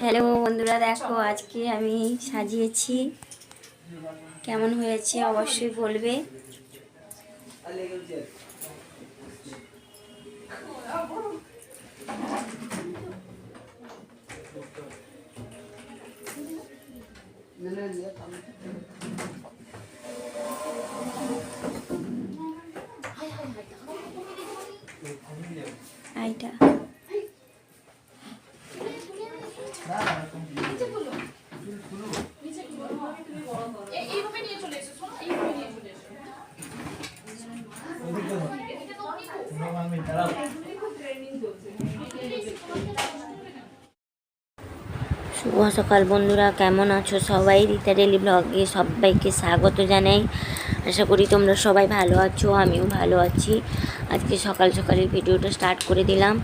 Hello বন্ধুরা দেখো আজকে আমি সাজিয়েছি। কেমন হয়েছে অবশ্যই বলবে। আইটা। শুভ সকাল বন্ধুরা, কেমন আছো সবাই? রীতা ডেলি ব্লগে সবাইকে স্বাগত জানাই। আশা করি তোমরা সবাই ভালো আছো, আমিও ভালো আছি। আজকে সকাল সকালের ভিডিওটা স্টার্ট করে দিলাম।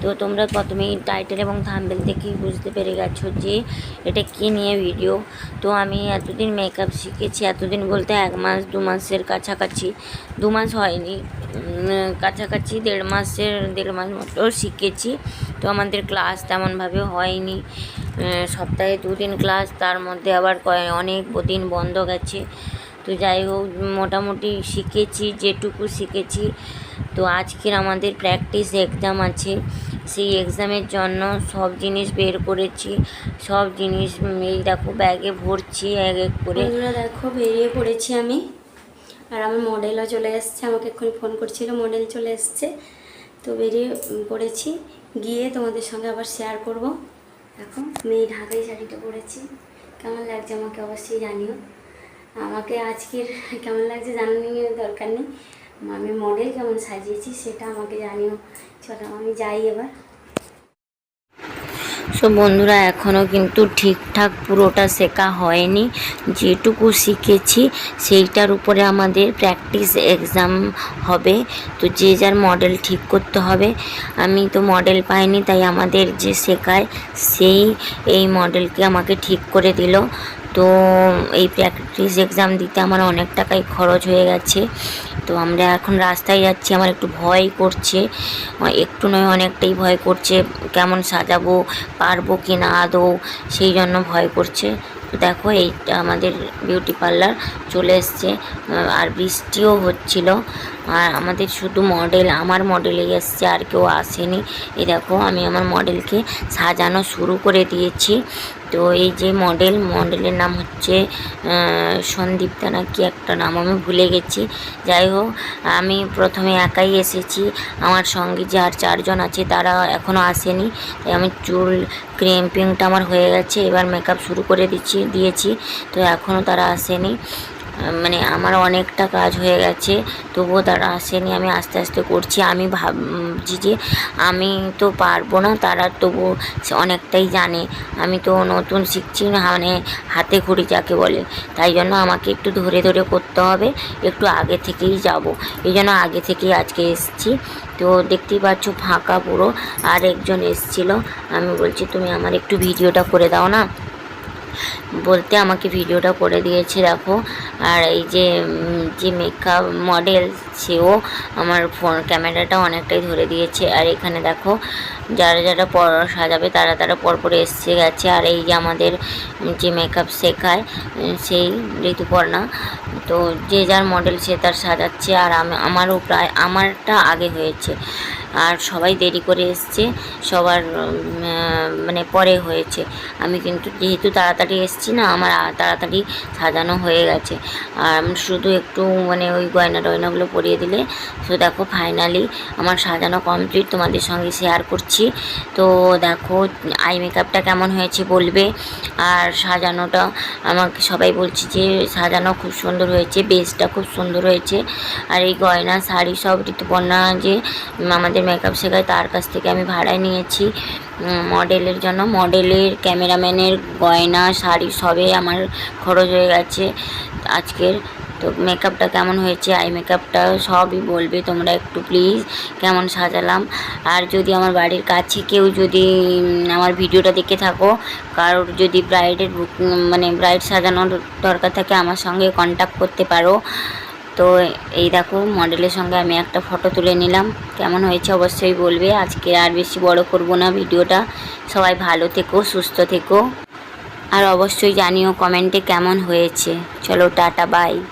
তো তোমরা প্রথমেই টাইটেল এবং থাম্বেল দেখেই বুঝতে পেরে গেছো যে এটা কী নিয়ে ভিডিও তো আমি এতদিন মেকআপ শিখেছি, এতদিন বলতে এক মাস, দু মাসের কাছাকাছি, দু মাস হয়নি কাছাকাছি দেড় মাসের, দেড় মাস মতো শিখেছি। তো আমাদের ক্লাস তেমনভাবে হয়নি সপ্তাহে দুদিন ক্লাস তার মধ্যে আবার কয়- অনেক দিন বন্ধ গেছে। তো যাই হোক, মোটামুটি শিখেছি, যেটুকু শিখেছি। তো আজকের আমাদের প্র্যাকটিস এক্সাম আছে। সেই এক্সামের জন্য সব জিনিস বের করেছি। সব জিনিস এই দেখো ব্যাগে ভরছি এক এক করে। দেখো, বেরিয়ে পড়েছি আমি। আর আমার মডেলও চলে এসছে, আমাকে এক্ষুনি ফোন করছিল মডেল চলে এসছে। তো বেরিয়ে পড়েছি, গিয়ে তোমাদের সঙ্গে আবার শেয়ার করব। এখন এই ঢাকাই শাড়িটা পরেছি। কেমন লাগছে আমাকে অবশ্যই জানিও। আমাকে আজকের কেমন লাগছে জানানোর দরকার নেই। আমি মডেল কেমন সাজিয়েছি সেটা আমাকে জানিও। চলো আমি যাই এবার। সো বন্ধুরা এখনও কিন্তু ঠিকঠাক পুরোটা শেখা হয়নি। যেটুকু শিখেছি, সেইটার উপরে আমাদের প্র্যাকটিস এক্সাম হবে। তো যে যার মডেল ঠিক করতে হবে। আমি তো মডেল পাইনি, তাই আমাদের যে শেখায়, সেই এই মডেলকে আমাকে ঠিক করে দিল। তো এই প্র্যাকটিস এক্সাম দিতে আমার অনেক টাকাই খরচ হয়ে গেছে। তো আমরা এখন রাস্তায় যাচ্ছি, আমার একটু ভয় করছে। একটু নয়, অনেকটাই ভয় করছে, কেমন সাজাবো, পারব কি না আদৌ, সেই জন্য ভয় করছে। দেখো, এইটা আমাদের বিউটি পার্লার চলে এসছে, আর বৃষ্টিও হচ্ছিল। আর আমাদের শুধু মডেল আমার মডেলেই এসছে, আর কেউ আসেনি। এই দেখো, আমি আমার মডেলকে সাজানো শুরু করে দিয়েছি। তো এই যে মডেল মডেলের নাম হচ্ছে সন্দীপ সন্দীপ্তা না কি একটা নাম, আমি ভুলে গেছি। যাই হোক, আমি প্রথমে একাই এসেছি। আমার সঙ্গে যে আর চারজন আছে, তারা এখনও আসেনি। তাই আমি চুল ক্রেম্পিংটা আমার হয়ে গেছে, এবার মেকআপ শুরু করে দিচ্ছি, দিয়েছি। তো এখনও তারা আসেনি। মানে আমার অনেকটা কাজ হয়ে গেছে, তবুও তারা আসেনি, আমি আস্তে আস্তে করছি। আমি ভাবছি যে আমি তো পারব না, তারা তবু অনেকটাই জানে। আমি তো নতুন শিখছি না মানে হাতে খড়ি যাকে বলে। তাই জন্য আমাকে একটু ধরে ধরে করতে হবে, একটু আগে থেকেই যাব। এই জন্য আগে থেকেই আজকে এসেছি। তো দেখতেই পাচ্ছ ফাঁকা পুরো আর একজন এসছিল। আমি বলছি, তুমি আমার একটু ভিডিওটা করে দাও না? বলতে আমাকে ভিডিওটা করে দিয়েছে, দেখো। আর এই যে যে মেকআপ মডেল সেও আমার ফোন ক্যামেরাটা অনেকটাই ধরে দিয়েছে। আর এখানে দেখো, যারা যারা পর সাজাবে, তারা তারা পরপর এসছে গেছে। আর এই যে আমাদের যে মেকআপ শেখায় সেই ঋতুপর্ণা, তো যে যার মডেল সে তার সাজাচ্ছে। আর আমি, আমারও প্রায়, আমারটা আগে হয়েছে। আর সবাই দেরি করে এসছে সবার মানে পরে হয়েছে। আমি কিন্তু যেহেতু তাড়াতাড়ি এসছি না আমার তাড়াতাড়ি সাজানো হয়ে গেছে। আর শুধু একটু মানে ওই গয়না টয়নাগুলো পরিয়ে দিলে। তো দেখো ফাইনালি আমার সাজানো কমপ্লিট তোমাদের সঙ্গে শেয়ার করছি। তো দেখো আই মেকআপটা কেমন হয়েছে বলবে? আর সাজানোটা আমাকে সবাই বলছে যে সাজানো খুব সুন্দর হয়েছে বেসটা খুব সুন্দর হয়েছে। আর এই গয়না শাড়ি সব ঋতুপর্ণা যে উম, আমাদের মেকআপ শেখায়, তার কাছ থেকে আমি ভাড়ায় নিয়েছি। মডেলের জন্য। মডেলের ক্যামেরাম্যানের গয়না, শাড়ি সবে আমার খরচ হয়ে গেছে আজকের। তো মেকআপটা কেমন হয়েছে? আই মেকআপটা সবই বলবে তোমরা একটু প্লিজ কেমন সাজালাম? আর যদি আমার বাড়ির কাছে কেউ যদি আমার ভিডিওটা দেখে থাকো, কারোর যদি ব্রাইডের মানে ব্রাইড সাজানোর দরকার থাকে, আমার সঙ্গে কন্ট্যাক্ট করতে পারো। তো এই দেখো মডেলের সঙ্গে আমি একটা ফটো তুলে নিলাম। কেমন হয়েছে অবশ্যই বলবে। আজকে আর বেশি বড় করব না ভিডিওটা। সবাই ভালো থেকো, সুস্থ থেকো। আর অবশ্যই জানিও কমেন্টে কেমন হয়েছে। চলো, টাটা বাই